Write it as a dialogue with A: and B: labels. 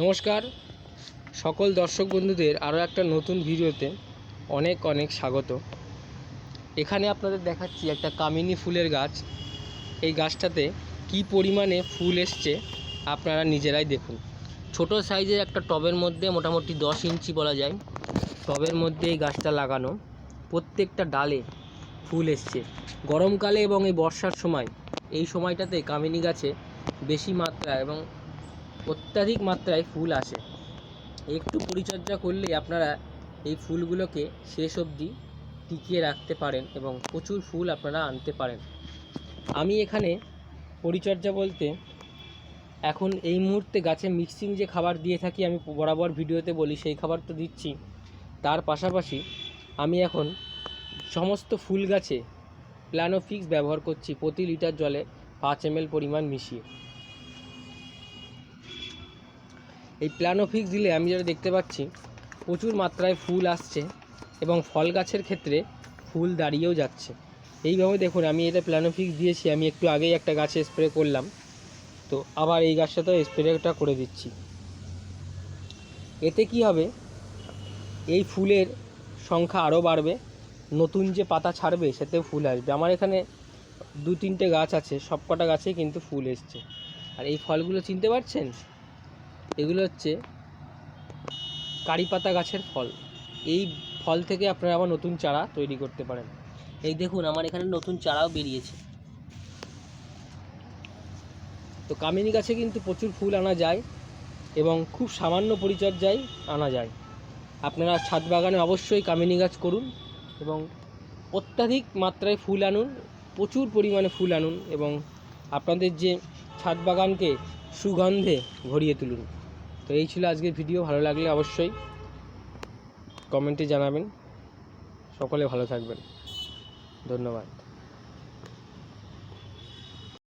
A: নমস্কার। সকল দর্শক বন্ধুদের আরও একটা নতুন ভিডিওতে অনেক অনেক স্বাগত। এখানে আপনাদের দেখাচ্ছি একটা কামিনী ফুলের গাছ। এই গাছটাতে কি পরিমাণে ফুল এসছে আপনারা নিজেরাই দেখুন। ছোট সাইজের একটা টবের মধ্যে মোটামুটি দশ ইঞ্চি বলা যায়। টবের মধ্যে এই গাছটা লাগানো। প্রত্যেকটা ডালে ফুল এসছে। গরমকালে এবং এই বর্ষার সময় এই সময়টাতে কামিনী গাছে বেশি মাত্রা এবং অত্যাধিক মাত্রায় ফুল আসে। একটু পরিচর্যা করলেই আপনারা এই ফুলগুলোকে শেষ অবধি টিকিয়ে রাখতে পারেন এবং প্রচুর ফুল আপনারা আনতে পারেন। আমি এখানে পরিচর্যা বলতে এখন এই মুহূর্তে গাছে মিক্সিং যে খাবার দিয়ে থাকি, আমি বরাবর ভিডিওতে বলি, সেই খাবার তো দিচ্ছি। তার পাশাপাশি আমি এখন সমস্ত ফুল গাছে প্ল্যানোফিক্স ব্যবহার করছি, প্রতি লিটার জলে পাঁচ এম পরিমাণ মিশিয়ে। এই প্ল্যানোফিক্স দিলে আমি যেটা দেখতে পাচ্ছি, প্রচুর মাত্রায় ফুল আসছে এবং ফল গাছের ক্ষেত্রে ফুল দাঁড়িয়েও যাচ্ছে। এইভাবে দেখুন, আমি এটা প্ল্যানোফিক্স দিয়েছি, আমি একটু আগেই একটা গাছে স্প্রে করলাম। তো আবার এই গাছটাতেও স্প্রেটা করে দিচ্ছি। এতে কি হবে? এই ফুলের সংখ্যা আরও বাড়বে, নতুন যে পাতা ছাড়বে সেতেও ফুল আসবে। আমার এখানে দু তিনটে গাছ আছে সব কটা গাছেই কিন্তু ফুল এসছে। আর এই ফলগুলো চিনতে পারছেন? এগুলো হচ্ছে কারি পাতা গাছের ফল। এই ফল থেকে আপনারা আবার নতুন চারা তৈরি করতে পারেন। এই দেখুন, আমার এখানে নতুন চারাও বেরিয়েছে। তো কামিনী গাছে কিন্তু প্রচুর ফুল আনা যায় এবং খুব সামান্য পরিচর্যায় আনা যায়। আপনারা ছাদ বাগানে অবশ্যই কামিনী গাছ করুন এবং অত্যাধিক মাত্রায় ফুল আনুন, প্রচুর পরিমাণে ফুল আনুন এবং আপনাদের যে ছাদ বাগানকে সুগন্ধে ভরিয়ে তুলুন। তো এই ছিল আজকের ভিডিও ভালো লাগলে অবশ্যই কমেন্টে জানাবেন। সকলে ভালো থাকবেন। ধন্যবাদ।